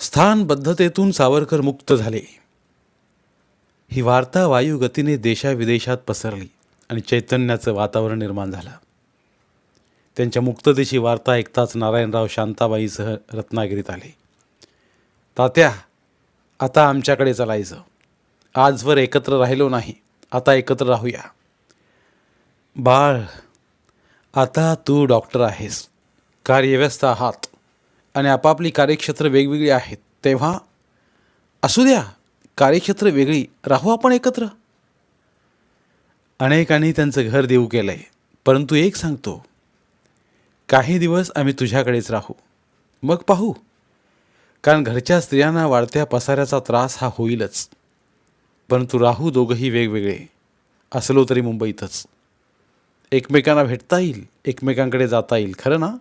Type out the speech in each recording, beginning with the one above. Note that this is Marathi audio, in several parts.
स्थानबद्धतेतून सावरकर मुक्त झाले. ही वार्ता वायुगतीने देशाविदेशात पसरली आणि चैतन्याचं वातावरण निर्माण झालं. त्यांच्या मुक्ततेची वार्ता ऐकताच नारायणराव शांताबाईसह रत्नागिरीत आले. तात्या आता आमच्याकडे चालायचं. आजवर एकत्र राहिलो नाही आता एकत्र राहूया. बाळ आता तू डॉक्टर आहेस. कार्यव्यस्त आहात. आणि आपापली कार्यक्षेत्र वेगवेगळी आहेत तेव्हा असू द्या कार्यक्षेत्र वेगळी राहू आपण एकत्र. अनेकांनी त्यांचं घर देऊ केलं आहे परंतु एक सांगतो काही दिवस आम्ही तुझ्याकडेच राहू. मग पाहू. कारण घरच्या स्त्रियांना वाढत्या पसाऱ्याचा त्रास हा होईलच. परंतु राहू दोघंही वेगवेगळे. असलो तरी मुंबईतच. एकमेकांना भेटता येईल एकमेकांकडे जाता येईल खरं ना?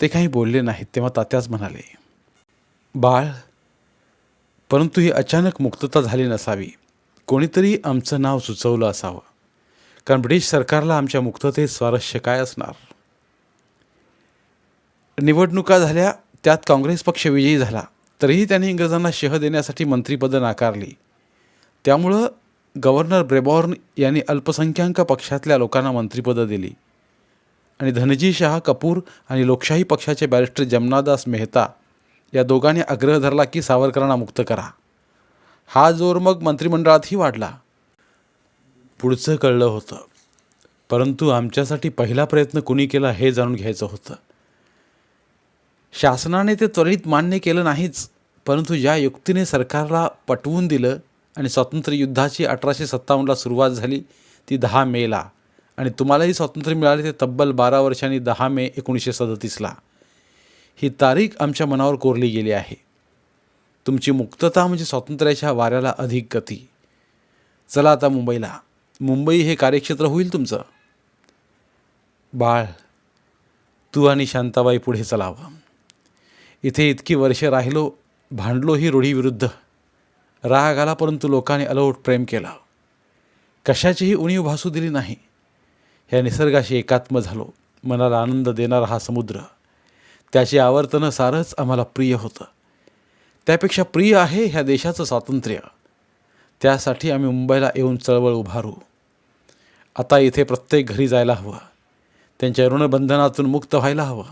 ते काही बोलले नाहीत तेव्हा तात्याच म्हणाले बाळ परंतु ही अचानक मुक्तता झाली नसावी. कोणीतरी आमचं नाव सुचवलं असावं. कारण ब्रिटिश सरकारला आमच्या मुक्ततेत स्वारस्य काय असणार? निवडणुका झाल्या त्यात काँग्रेस पक्ष विजयी झाला. तरीही त्यांनी इंग्रजांना शह देण्यासाठी मंत्रिपदं नाकारली. त्यामुळं गव्हर्नर ब्रेबॉर्न यांनी अल्पसंख्याक पक्षातल्या लोकांना मंत्रिपदं दिली. आणि धनजी शहा कपूर आणि लोकशाही पक्षाचे बॅरिस्टर जमनादास मेहता या दोघांनी आग्रह धरला की सावरकरांना मुक्त करा. हा जोर मग मंत्रिमंडळातही वाढला. पुढचं कळलं होतं. परंतु आमच्यासाठी पहिला प्रयत्न कुणी केला हे जाणून घ्यायचं होतं. शासनाने ते त्वरित मान्य केलं नाहीच परंतु ज्या युक्तीने सरकारला पटवून दिलं आणि स्वातंत्र्य युद्धाची अठराशे सत्तावन्नला सुरुवात झाली ती दहा मेला. आणि तुम्हालाही स्वातंत्र्य मिळाले ते तब्बल बारा वर्षांनी दहा मे एकोणीसशे सदतीसला. ही तारीख आमच्या मनावर कोरली गेली आहे. तुमची मुक्तता म्हणजे स्वातंत्र्याच्या वाऱ्याला अधिक गती. चला आता मुंबईला. मुंबई हे कार्यक्षेत्र होईल तुमचं. बाळ तू आणि शांताबाई पुढे चलावं. इथे इतकी वर्षे राहिलो भांडलोही रूढीविरुद्ध राग आला परंतु लोकांनी अलोट प्रेम केलं. कशाचीही उणीव भासू दिली नाही. ह्या निसर्गाशी एकात्म झालो. मनाला आनंद देणारा हा समुद्र. त्याची आवर्तनं सारंच आम्हाला प्रिय होतं. त्यापेक्षा प्रिय आहे ह्या देशाचं स्वातंत्र्य. त्यासाठी आम्ही मुंबईला येऊन चळवळ उभारू. आता इथे प्रत्येक घरी जायला हवं. त्यांच्या ऋणबंधनातून मुक्त व्हायला हवं.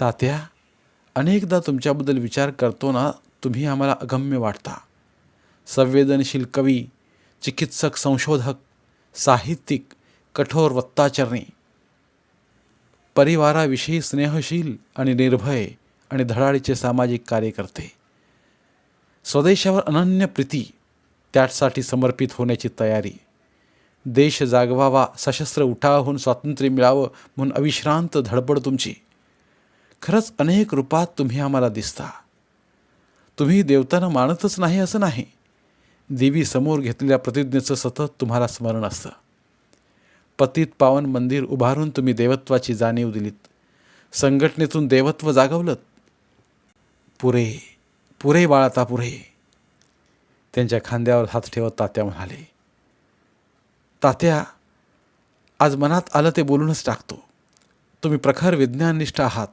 तात्या अनेकदा तुमच्याबद्दल विचार करतो ना तुम्ही आम्हाला अगम्य वाटता. संवेदनशील कवी चिकित्सक संशोधक साहित्यिक कठोर वत्ताचरणी परिवाराविषयी स्नेहशील आणि निर्भय आणि धडाडीचे सामाजिक कार्यकर्ते. स्वदेशावर अनन्य प्रीती त्यासाठी समर्पित होण्याची तयारी. देश जागवावा सशस्त्र उठावहून स्वातंत्र्य मिळावं म्हणून अविश्रांत धडपड तुमची. खरंच अनेक रूपात तुम्ही आम्हाला दिसता. तुम्ही देवतांना मानतच नाही असं नाही. देवी समोर घेतलेल्या प्रतिज्ञेचं सतत तुम्हाला स्मरण असतं. पतित पावन मंदिर उभारून तुम्ही देवत्वाची जाणीव दिलीत. संघटनेतून देवत्व जागवलं पुरे पुरे बाळाता पुरे. त्यांच्या खांद्यावर हात ठेवत तात्या म्हणाले तात्या आज मनात आलं ते बोलूनच टाकतो. तुम्ही प्रखर विज्ञाननिष्ठ आहात.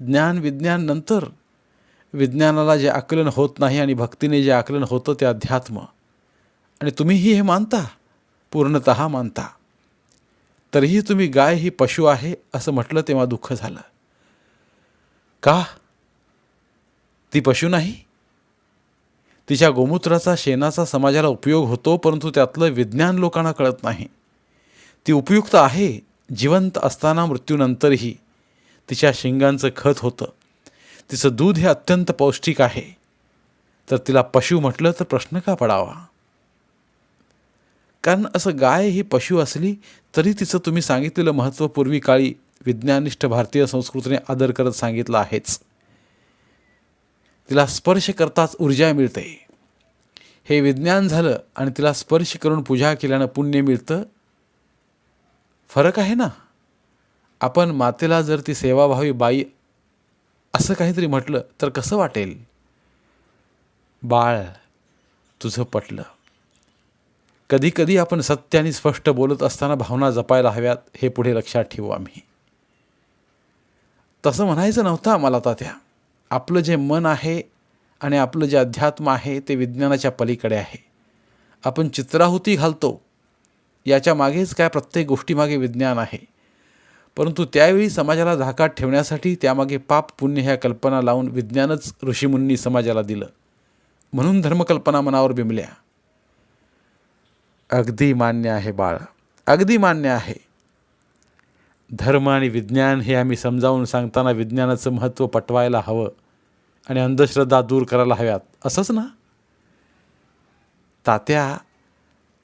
ज्ञान विज्ञान नंतर विज्ञानाला जे आकलन होत नाही आणि भक्तीने जे आकलन होतं ते अध्यात्म. आणि तुम्हीही हे मानता पूर्णत मानता. तरीही तुम्ही गाय ही पशु आहे असं म्हटलं तेव्हा दुःख झालं. का? ती पशु नाही? तिच्या गोमूत्राचा शेणाचा समाजाला उपयोग होतो परंतु त्यातलं विज्ञान लोकांना कळत नाही. ती उपयुक्त आहे जिवंत असताना मृत्यूनंतरही. तिच्या शिंगांचं खत होतं. तिचं दूध हे अत्यंत पौष्टिक आहे. तर तिला पशु म्हटलं तर प्रश्न का पडावा? कारण असं गाय ही पशु असली तरी तिचं तुम्ही सांगितलेलं महत्त्व पूर्वी काळी विज्ञानिष्ठ भारतीय संस्कृतीने आदर करत सांगितलं आहेच. तिला स्पर्श करताच ऊर्जा मिळते. हे विज्ञान झालं आणि तिला स्पर्श करून पूजा केल्यानं पुण्य मिळतं. फरक आहे ना? आपण मातेला जर ती सेवाभावी बाई असं काहीतरी म्हटलं तर कसं वाटेल? बाळ तुझं पटलं. कधीकधी आपण सत्य आणि स्पष्ट बोलत असताना भावना जपायला हव्यात हे पुढे लक्षात ठेवू आम्ही. तसं म्हणायचं नव्हतं आम्हाला तात्या. आपलं जे मन आहे आणि आपलं जे अध्यात्म आहे ते विज्ञानाच्या पलीकडे आहे. आपण चित्राहुती घालतो. याच्या मागेच काय प्रत्येक गोष्टीमागे विज्ञान आहे. परंतु त्यावेळी समाजाला धाकात ठेवण्यासाठी त्यामागे पाप पुण्य ह्या कल्पना लावून विज्ञानच ऋषीमुंनी समाजाला दिलं. म्हणून धर्मकल्पना मनावर बिंबल्या. अगदी मान्य आहे बाळ. अगदी मान्य आहे. धर्म आणि विज्ञान हे आम्ही समजावून सांगताना विज्ञानाचं महत्त्व पटवायला हवं आणि अंधश्रद्धा दूर करायला हव्यात. असंच ना? तात्या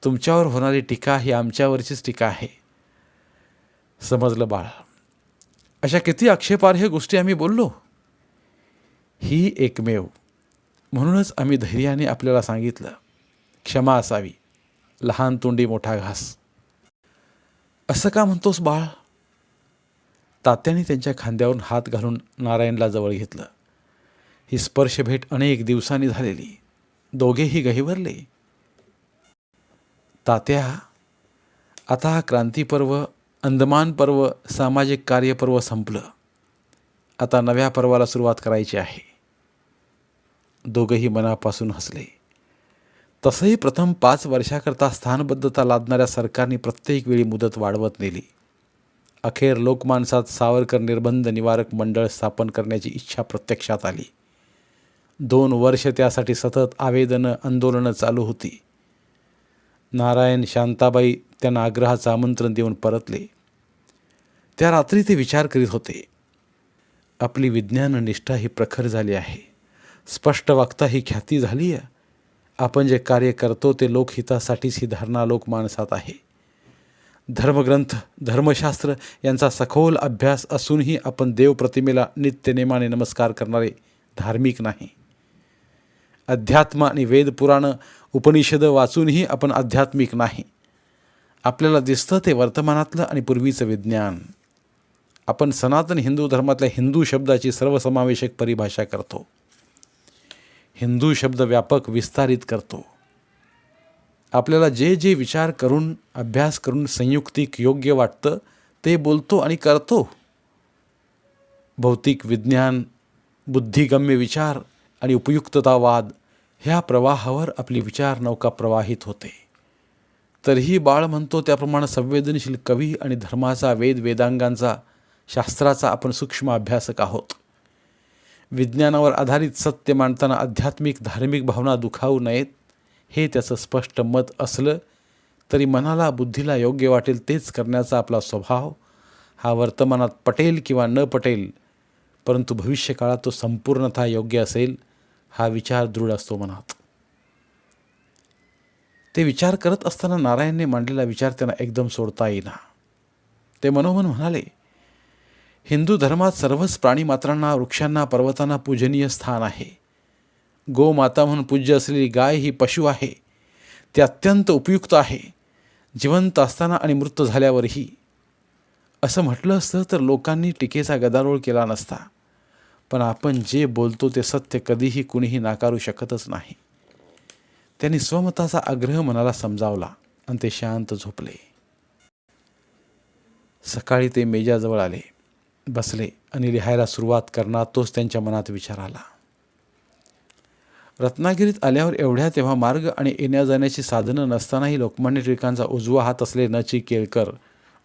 तुमच्यावर होणारी टीका ही आमच्यावरचीच टीका आहे. समजलं बाळ. अशा किती आक्षेपार्ह गोष्टी आम्ही बोललो? ही एकमेव. म्हणूनच आम्ही धैर्याने आपल्याला सांगितलं. क्षमा असावी. लहान तोंडी मोठा घास. असं का म्हणतोस बाळ? तात्याने त्यांच्या खांद्यावरून हात घालून नारायणला जवळ घेतलं. ही स्पर्श भेट अनेक दिवसांनी झालेली. दोघेही गहिवरले. तात्या आता हा क्रांतीपर्व अंदमान पर्व सामाजिक कार्यपर्व संपलं. आता नव्या पर्वाला सुरुवात करायची आहे. दोघंही मनापासून हसले. तसंही प्रथम पाच वर्षाकरता स्थानबद्धता लादणाऱ्या सरकारने प्रत्येक वेळी मुदत वाढवत नेली. अखेर लोकमानसात सावरकर निर्बंध निवारक मंडळ स्थापन करण्याची इच्छा प्रत्यक्षात आली. दोन वर्ष त्यासाठी सतत आवेदनं आंदोलनं चालू होती. नारायण शांताबाई त्यांना आग्रहाचं आमंत्रण देऊन परतले. त्या रात्री ते विचार करीत होते. आपली विज्ञाननिष्ठा ही प्रखर झाली आहे. स्पष्ट वक्ता ही ख्याती झाली आहे आपण जे कार्य करतो ते लोकहितासाठीच ही धारणा लोकमानसात आहे. धर्मग्रंथ धर्मशास्त्र यांचा सखोल अभ्यास असूनही आपण देवप्रतिमेला नित्यनेमाने नमस्कार करणारे धार्मिक नाही. अध्यात्म आणि वेदपुराणं उपनिषद वाचूनही आपण आध्यात्मिक नाही. आपल्याला दिसतं ते वर्तमानातलं आणि पूर्वीचं विज्ञान. आपण सनातन हिंदू धर्मातल्या हिंदू शब्दाची सर्वसमावेशक परिभाषा करतो. हिंदू शब्द व्यापक विस्तारित करतो. आपल्याला जे जे विचार करून अभ्यास करून संयुक्तिक योग्य वाटतं ते बोलतो आणि करतो. भौतिक विज्ञान बुद्धिगम्य विचार आणि उपयुक्ततावाद ह्या प्रवाहावर आपली विचार नौका प्रवाहित होते. तरीही बाळ म्हणतो त्याप्रमाणे संवेदनशील कवी आणि धर्माचा वेद वेदांगांचा शास्त्राचा आपण सूक्ष्म अभ्यासक आहोत. विज्ञानावर आधारित सत्य मांडताना आध्यात्मिक धार्मिक भावना दुखावू नयेत हे त्याचं स्पष्ट मत असलं तरी मनाला बुद्धीला योग्य वाटेल तेच करण्याचा आपला स्वभाव. हा वर्तमानात पटेल किंवा न पटेल परंतु भविष्यकाळात तो संपूर्णतः योग्य असेल हा विचार दृढ असतो मनात. ते विचार करत असताना नारायणने मांडलेला विचार त्यांना एकदम सोडता येईना. ते मनोमन म्हणाले हिंदू धर्मात सर्वच प्राणीमात्रांना वृक्षांना पर्वतांना पूजनीय स्थान आहे. गोमाता म्हणून पूज्य असलेली गाय ही पशु आहे. ती अत्यंत उपयुक्त आहे. जिवंत असताना आणि मृत झाल्यावरही. असं म्हटलं असतं तर लोकांनी टीकेचा गदारोळ केला नसता. पण आपण जे बोलतो ते सत्य कधीही कुणीही नाकारू शकतच नाही. त्यांनी स्वमताचा आग्रह मनाला समजावला आणि ते शांत झोपले. सकाळी ते मेजाजवळ आले. बसले आणि लिहायला सुरुवात करणार तोच त्यांच्या मनात विचार आला. रत्नागिरीत आल्यावर एवढ्या तेव्हा मार्ग आणि येण्या जाण्याची साधनं नसतानाही लोकमान्य टिळकांचा उजवा हात असले नची केळकर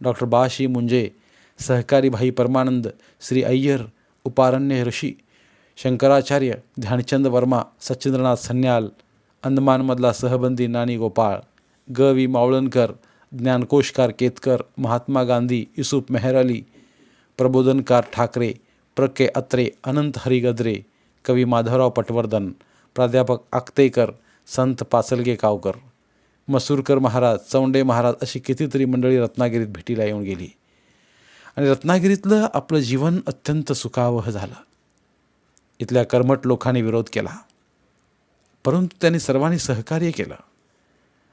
डॉक्टर बाशी मुंजे सहकारी भाई परमानंद श्री अय्यर उपारण्य ऋषी शंकराचार्य ध्यानचंद वर्मा सचिंद्रनाथ सन्याल अंदमानमधला सहबंदी नानी गोपाळ ग वी मावळणकर ज्ञानकोशकार केतकर महात्मा गांधी युसुफ मेहर अली प्रबोधनकार ठाकरे प्र के अत्रे अनंत हरिगद्रे कवी माधवराव पटवर्धन प्राध्यापक आक्तेकर संत पाचलगे कावकर मसूरकर महाराज चौंडे महाराज अशी कितीतरी मंडळी रत्नागिरीत भेटीला येऊन गेली. आणि रत्नागिरीतलं आपलं जीवन अत्यंत सुखावह झालं. इथल्या कर्मट लोकांनी विरोध केला. परंतु त्यांनी सर्वांनी सहकार्य केलं.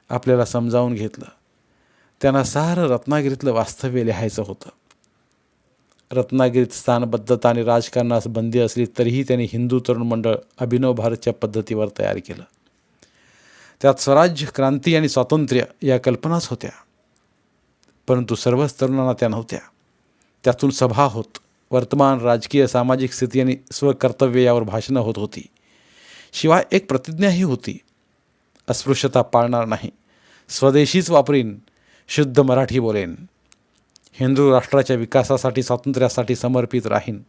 आपल्याला समजावून घेतलं. त्यांना सारं रत्नागिरीतलं वास्तव्य लिहायचं होतं. रत्नागिरीत स्थानबद्धता आणि राजकारणास बंदी असली तरीही त्यांनी हिंदू तरुण मंडळ अभिनव भारतच्या पद्धतीवर तयार केलं. त्यात स्वराज्य क्रांती आणि स्वातंत्र्य या कल्पनाच होत्या. परंतु सर्वच तरुणांना त्या नव्हत्या. त्यातून सभा होत वर्तमान राजकीय सामाजिक स्थिती आणि स्वकर्तव्य यावर भाषणं होत होती. शिवाय एक प्रतिज्ञाही होती. अस्पृश्यता पाळणार नाही. स्वदेशीच वापरीन. शुद्ध मराठी बोलेन. हिंदू राष्ट्राच्या विकासासाठी स्वातंत्र्यासाठी समर्पित राहीन.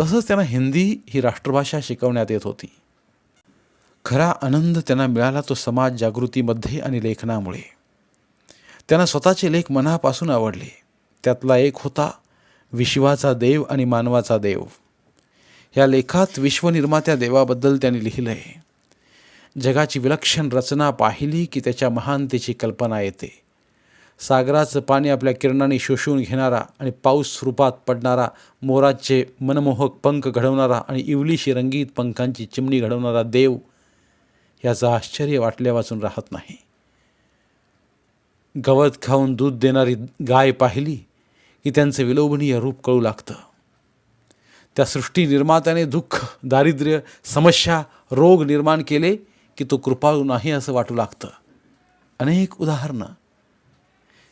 तसंच त्यांना हिंदी ही राष्ट्रभाषा शिकवण्यात येत होती. खरा आनंद त्यांना मिळाला तो समाज जागृतीमध्ये आणि लेखनामुळे. त्यांना स्वतःचे लेख मनापासून आवडले. त्यातला एक होता विश्वाचा देव आणि मानवाचा देव. ह्या लेखात विश्वनिर्मात्या देवाबद्दल त्यांनी लिहिलं आहे जगाची विलक्षण रचना पाहिली की त्याच्या महानतेची कल्पना येते. सागराचं पाणी आपल्या किरणाने शोषून घेणारा आणि पाऊस रूपात पडणारा मोराचे मनमोहक पंख घडवणारा आणि इवलीशी रंगीत पंखांची चिमणी घडवणारा देव याचं आश्चर्य वाटल्या वाचून राहत नाही. गवत खाऊन दूध देणारी गाय पाहिली की त्यांचं विलोभनीय रूप कळू लागतं. त्या सृष्टी निर्मात्याने दुःख दारिद्र्य समस्या रोग निर्माण केले की तो कृपाळू नाही असं वाटू लागतं. अनेक उदाहरणं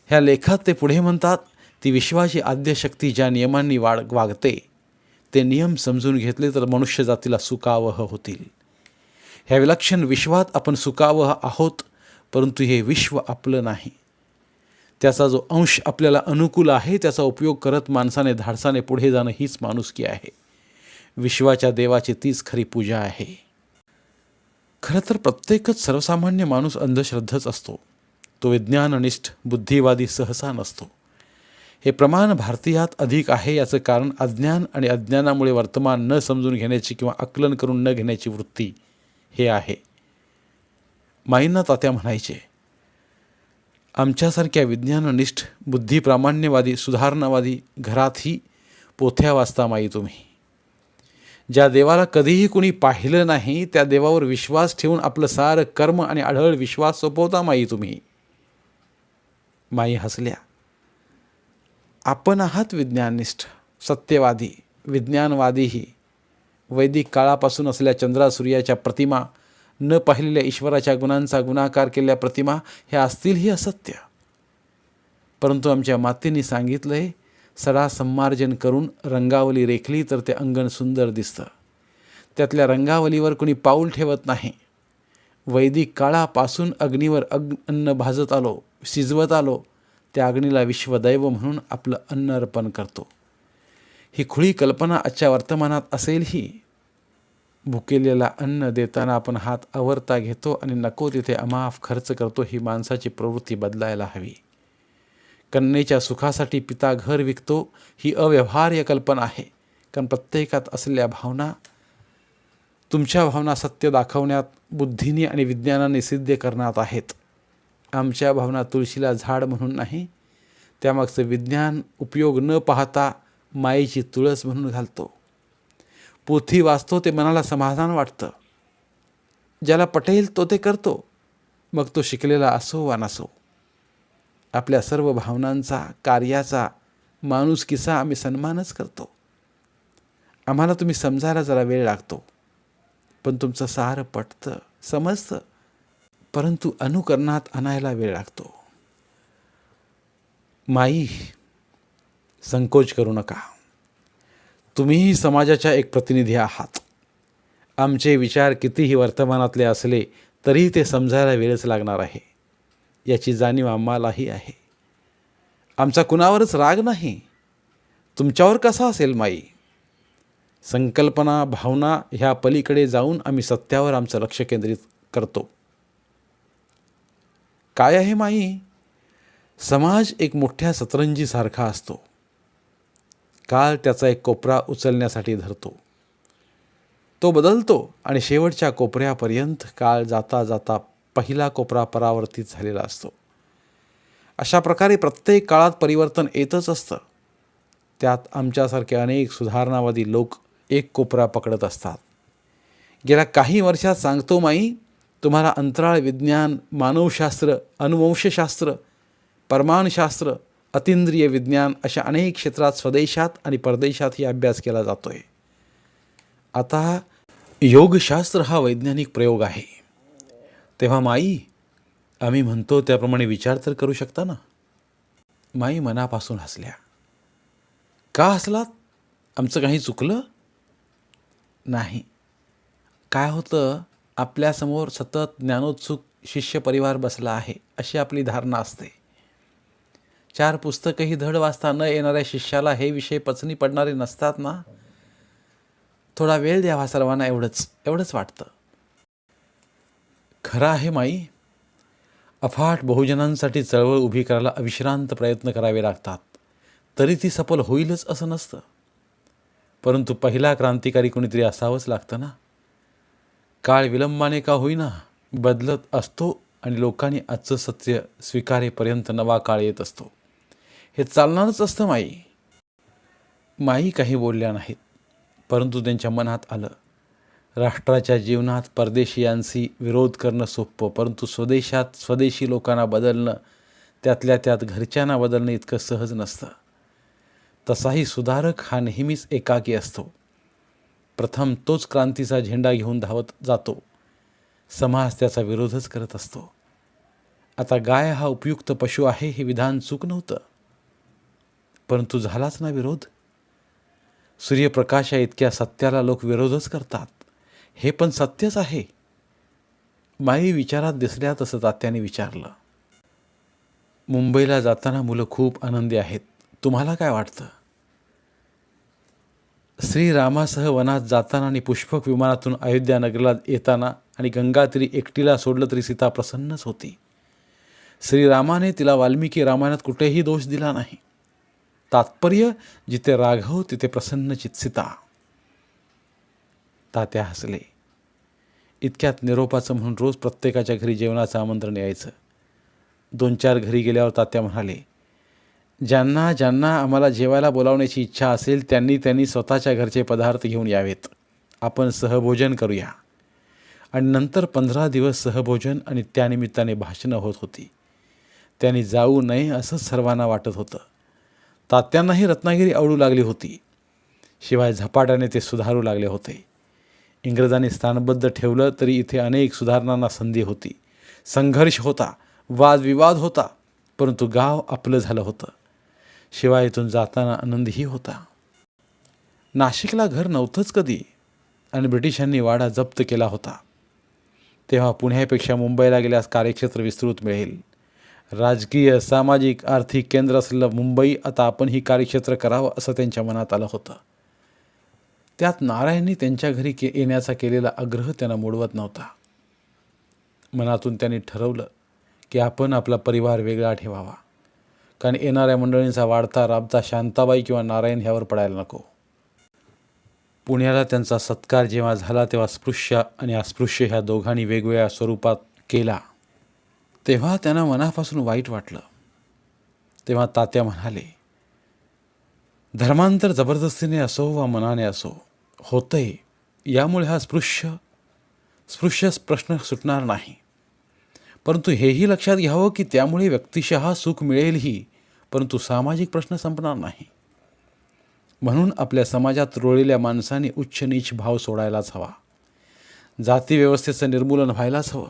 ह्या लेखात ते पुढे म्हणतात ती विश्वाची आद्यशक्ती ज्या नियमांनी वाढ वागते ते नियम समजून घेतले तर मनुष्य जातीला सुकावह होतील. ह्या विलक्षण विश्वात आपण सुखावह आहोत परंतु हे विश्व आपलं नाही. त्याचा जो अंश आपल्याला अनुकूल आहे त्याचा उपयोग करत माणसाने धाडसाने पुढे जाणं हीच माणुसकी आहे. विश्वाच्या देवाची तीच खरी पूजा आहे. खरं तर प्रत्येकच सर्वसामान्य माणूस अंधश्रद्धच असतो. तो विज्ञाननिष्ठ बुद्धिवादी सहसा नसतो. हे प्रमाण भारतीयात अधिक आहे याचं कारण अज्ञान आणि अज्ञानामुळे वर्तमान न समजून घेण्याची किंवा आकलन करून न घेण्याची वृत्ती हे आहे. माईंना तात्या म्हणायचे आमच्यासारख्या विज्ञाननिष्ठ बुद्धिप्रामाण्यवादी सुधारणावादी घरातही पोथ्या वाचता माई तुम्ही. ज्या देवाला कधीही कुणी पाहिलं नाही त्या देवावर विश्वास ठेवून आपलं सारं कर्म आणि आढळ विश्वास सोपवता माई तुम्ही. माई हसल्या. आपण आहात विज्ञाननिष्ठ सत्यवादी विज्ञानवादीही. वैदिक काळापासून असलेल्या चंद्रा सूर्याच्या प्रतिमा न पाहिलेल्या ईश्वराच्या गुणांचा गुणाकार केलेल्या प्रतिमा ह्या असतीलही असत्य. परंतु आमच्या मातेने सांगितलंय सडा संमार्जन करून रंगावली रेखली तर ते अंगण सुंदर दिसतं. त्यातल्या रंगावलीवर कोणी पाऊल ठेवत नाही. वैदिक काळापासून अग्नीवर अग्न अन्न भाजत आलो. शिजवत आलो त्या अग्नीला विश्वदैव म्हणून आपलं अन्न अर्पण करतो. ही खुळी कल्पना आजच्या वर्तमानात असेलही. भुकेलेला अन्न देताना आपण हात आवरता घेतो आणि नको तिथे अमाफ खर्च करतो ही माणसाची प्रवृत्ती बदलायला हवी. कन्येच्या सुखासाठी पिता घर विकतो ही अव्यवहार्य कल्पना आहे. कारण प्रत्येकात असलेल्या भावना तुमच्या भावना सत्य दाखवण्यात बुद्धीने आणि विज्ञानाने सिद्ध करण्यात आहेत. आमच्या भावना तुळशीला झाड म्हणून नाही त्यामागचं विज्ञान उपयोग न पाहता मायेची तुळस म्हणून घालतो. पोथी वाचतो ते मनाला समाधान वाटतं. ज्याला पटेल तो ते करतो मग तो शिकलेला असो वा नसो. आपल्या सर्व भावनांचा कार्याचा माणूस आम्ही सन्मानच करतो. आम्हाला तुम्ही समजायला जरा वेळ लागतो पण तुमचं सारं पटतं समजतं. परंतु अनुकरणात आणायला वेळ लागतो. माई संकोच करू नका. तुम्हीही समाजाच्या एक प्रतिनिधी आहात. आमचे विचार कितीही वर्तमानातले असले तरीही ते समजायला वेळच लागणार आहे. याची जाणीव आम्हालाही आहे. आमचा कुणावरच राग नाही. तुमच्यावर कसा असेल माई? संकल्पना भावना ह्या पलीकडे जाऊन आम्ही सत्यावर आमचं लक्ष केंद्रित करतो. काय आहे माई? समाज एक मोठ्या सतरंजीसारखा असतो. काळ त्याचा एक कोपरा उचलण्यासाठी धरतो. तो बदलतो आणि शेवटच्या कोपऱ्यापर्यंत काळ जाता जाता पहिला कोपरा परावर्तित झालेला असतो. अशा प्रकारे प्रत्येक काळात परिवर्तन येतच असतं. त्यात आमच्यासारखे अनेक सुधारणावादी लोक एक कोपरा पकडत असतात. गेल्या काही वर्षात सांगतो माई तुम्हाला अंतराळ विज्ञान मानवशास्त्र अनुवंशशास्त्र परमाणशास्त्र अतिंद्रिय विज्ञान अशा अनेक क्षेत्रात स्वदेशात आणि परदेशातही अभ्यास केला जातो आहे आता योगशास्त्र हा वैज्ञानिक प्रयोग आहे. तेव्हा माई आम्ही म्हणतो त्याप्रमाणे विचार तर करू शकता ना? माई मनापासून हसल्या. का हसलात? आमचं काही चुकलं? नाही. काय होतं? आपल्यासमोर सतत ज्ञानोत्सुक शिष्य परिवार बसला आहे अशी आपली धारणा असते. चार पुस्तकंही धड वाचता न येणाऱ्या शिष्याला हे विषय पचनी पडणारे नसतात ना? थोडा वेळ द्यावा सर्वांना एवढंच एवढंच वाटतं. खरं आहे माई अफाट बहुजनांसाठी चळवळ उभी करायला अविश्रांत प्रयत्न करावे लागतात. तरी ती सफल होईलच असं नसतं. परंतु पहिला क्रांतिकारी कोणीतरी असावंच लागतं ना? काळ विलंबाने का होईना बदलत असतो आणि लोकांनी आजचं सत्य स्वीकारेपर्यंत नवा काळ येत असतो. हे चालणारच असतं माई. माई काही बोलल्या नाहीत परंतु त्यांच्या मनात आलं. राष्ट्राच्या जीवनात परदेशीयांशी विरोध करणं सोपं परंतु स्वदेशात स्वदेशी लोकांना बदलणं त्यातल्या त्यात घरच्यांना बदलणं इतकं सहज नसतं. तसाही सुधारक हा नेहमीच एकाकी असतो. प्रथम तोच क्रांतीचा झेंडा घेऊन धावत जातो. समाज त्याचा विरोधच करत असतो. आता गाय हा उपयुक्त पशु आहे हे विधान चूक नव्हतं. परंतु झालाच ना विरोध. सूर्यप्रकाशा इतक्या सत्याला लोक विरोधच करतात. हे पण सत्यच आहे. माई विचारात दिसल्या तसं तात्याने विचारलं. मुंबईला जाताना मुलं खूप आनंदी आहेत. तुम्हाला काय वाटतं? श्रीरामासह वनात जाताना आणि पुष्पक विमानातून अयोध्या नगराला येताना आणि गंगातीरी एकटीला सोडलं तरी सीता प्रसन्नच होती. श्रीरामाने तिला वाल्मिकी रामायणात कुठेही दोष दिला नाही. तात्पर्य जिथे राघव तिथे प्रसन्न चित्सिता तात्या हसले. इतक्यात निरोपाचं म्हणून रोज प्रत्येकाच्या घरी जेवणाचं आमंत्रण यायचं. दोन चार घरी गेल्यावर तात्या म्हणाले ज्यांना ज्यांना आम्हाला जेवायला बोलावण्याची इच्छा असेल त्यांनी त्यांनी स्वतःच्या घरचे पदार्थ घेऊन यावेत. आपण सहभोजन करूया. आणि नंतर पंधरा दिवस सहभोजन आणि त्यानिमित्ताने भाषणं होत होती. त्यांनी जाऊ नये असंच सर्वांना वाटत होतं. तात्यांनाही रत्नागिरी आवडू लागली होती. शिवाय झपाट्याने ते सुधारू लागले होते. इंग्रजांनी स्थानबद्ध ठेवलं तरी इथे अनेक सुधारणांना संधी होती. संघर्ष होता. वादविवाद होता. परंतु गाव आपलं झालं होतं. शिवाय इथून जाताना आनंदही होता. नाशिकला घर नव्हतंच कधी आणि ब्रिटिशांनी वाडा जप्त केला होता. तेव्हा पुण्यापेक्षा मुंबईला गेल्यास कार्यक्षेत्र विस्तृत मिळेल. राजकीय सामाजिक आर्थिक केंद्र असलेलं मुंबई आता आपण ही कार्यक्षेत्र करावं असं त्यांच्या मनात आलं होतं. त्यात नारायणनी त्यांच्या घरी के येण्याचा केलेला आग्रह त्यांना मोडवत नव्हता. मनातून त्यांनी ठरवलं की आपण आपला परिवार वेगळा ठेवावा. कारण येणाऱ्या मंडळींचा वाढता राबता शांताबाई किंवा नारायण ह्यावर पडायला नको. पुण्याला त्यांचा सत्कार जेव्हा झाला तेव्हा स्पृश्य आणि अस्पृश्य ह्या दोघांनी वेगवेगळ्या स्वरूपात केला. तेव्हा त्यांना मनापासून वाईट वाटलं. तेव्हा तात्या म्हणाले धर्मांतर जबरदस्तीने असो वा मनाने असो होतंय. यामुळे हा स्पृश्य स्पृश्य प्रश्न सुटणार नाही. परंतु हेही लक्षात घ्यावं की त्यामुळे व्यक्तिशः सुख मिळेलही. परंतु सामाजिक प्रश्न संपणार नाही. म्हणून आपल्या समाजात रोळलेल्या माणसाने उच्च नीच भाव सोडायलाच हवा. जाती व्यवस्थेचं निर्मूलन व्हायलाच हवं.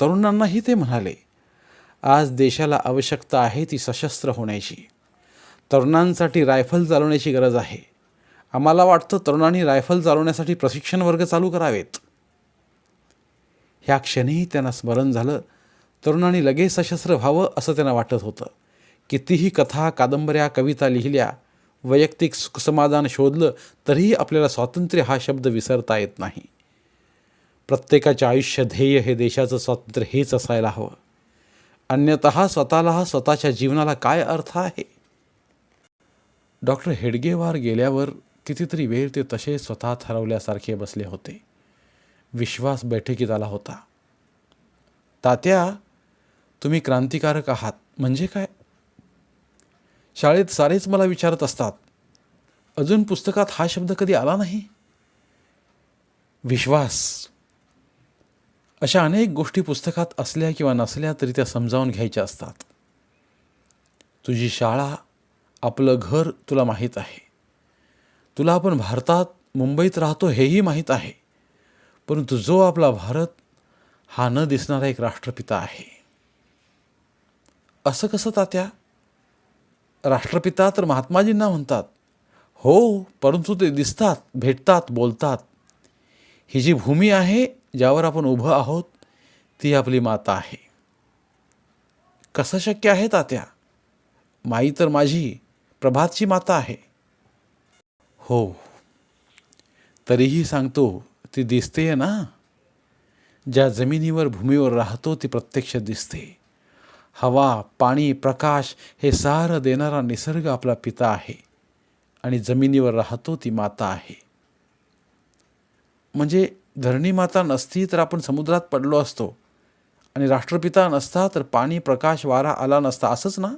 तरुणांनाही ते म्हणाले आज देशाला आवश्यकता आहे ती सशस्त्र होण्याची. तरुणांसाठी रायफल चालवण्याची गरज आहे. आम्हाला वाटतं तरुणांनी रायफल चालवण्यासाठी प्रशिक्षण वर्ग चालू करावेत. ह्या क्षणीही त्यांना स्मरण झालं तरुणांनी लगेच सशस्त्र व्हावं असं त्यांना वाटत होतं. कितीही कथा कादंबऱ्या कविता लिहिल्या वैयक्तिक सुखसमाधान शोधलं तरीही आपल्याला स्वातंत्र्य हा शब्द विसरता येत नाही. प्रत्येकाचे आयुष्य ध्येय हे देशाचं स्वातंत्र्य हेच असायला हवं. अन्यतः स्वतःला स्वतःच्या जीवनाला काय अर्थ आहे? डॉक्टर हेडगेवार गेल्यावर कितीतरी वेळ ते तसे स्वतः ठरवल्यासारखे बसले होते. विश्वास बैठकीत आला होता. तात्या तुम्ही क्रांतिकारक आहात. म्हणजे काय? शाळेत सारेच मला विचारत असतात. अजून पुस्तकात हा शब्द कधी आला नाही? विश्वास. अशा अनेक गोष्टी पुस्तकात असल्या किंवा नसल्या तरी त्या समजावून घ्यायच्या असतात. तुझी शाळा आपलं घर तुला माहीत आहे. तुला आपण भारतात मुंबईत राहतो हेही माहीत आहे. परंतु जो आपला भारत हा न दिसणारा एक राष्ट्रपिता आहे. असं कसं तात्या? राष्ट्रपिता तर महात्माजींना म्हणतात. हो परंतु ते दिसतात भेटतात बोलतात. ही जी भूमी आहे ज्यावर आपण उभं आहोत ती आपली माता आहे. कसं शक्य आहे तात्या? माई तर माझी प्रभातची माता आहे. हो. तरीही सांगतो ती दिसते ना? ज्या जमिनीवर भूमीवर राहतो ती प्रत्यक्ष दिसते. हवा पाणी प्रकाश हे सारं देणारा निसर्ग आपला पिता आहे आणि जमिनीवर राहतो ती माता आहे. म्हणजे धरणी माता नसती तर आपण समुद्रात पडलो असतो आणि राष्ट्रपिता नसता तर पाणी प्रकाश वारा आला नसता. असंच ना?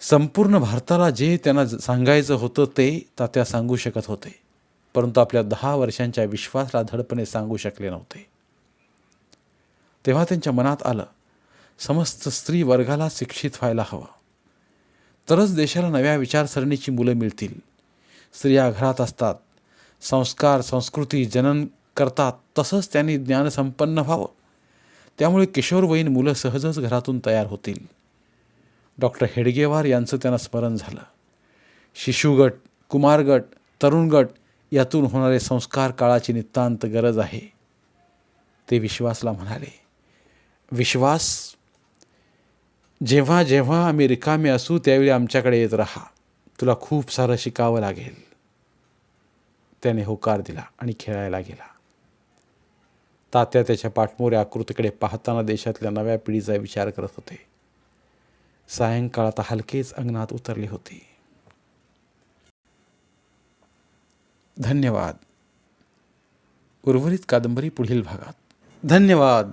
संपूर्ण भारताला जे त्यांना सांगायचं होतं ते तात्या सांगू शकत होते. परंतु आपल्या दहा वर्षांच्या विश्वासला धडपणे सांगू शकले नव्हते. तेव्हा त्यांच्या मनात आलं समस्त स्त्री वर्गाला शिक्षित व्हायला हवं. तरच देशाला नव्या विचारसरणीची मुलं मिळतील. स्त्रिया घरात असतात. संस्कार संस्कृती जनन करतात. तसंच त्यांनी ज्ञानसंपन्न व्हावं. त्यामुळे किशोरवयीन मुलं सहजच घरातून तयार होतील. डॉक्टर हेडगेवार यांचं त्यांना स्मरण झालं. शिशुगट कुमारगट तरुणगट यातून होणारे संस्कार काळाची नितांत गरज आहे. ते विश्वासला म्हणाले विश्वास जेव्हा जेव्हा आम्ही रिकामे असू त्यावेळी आमच्याकडे येत राहा. तुला खूप सारं शिकावं लागेल. त्याने होकार दिला आणि खेळायला गेला. तात्या त्याच्या पाठमोऱ्या आकृतीकडे पाहताना देशातल्या नव्या पिढीचा विचार करत होते. सायंकाळात हलकेच अंगणात उतरले होते. धन्यवाद. उर्वरित कादंबरी पुढील भागात. धन्यवाद.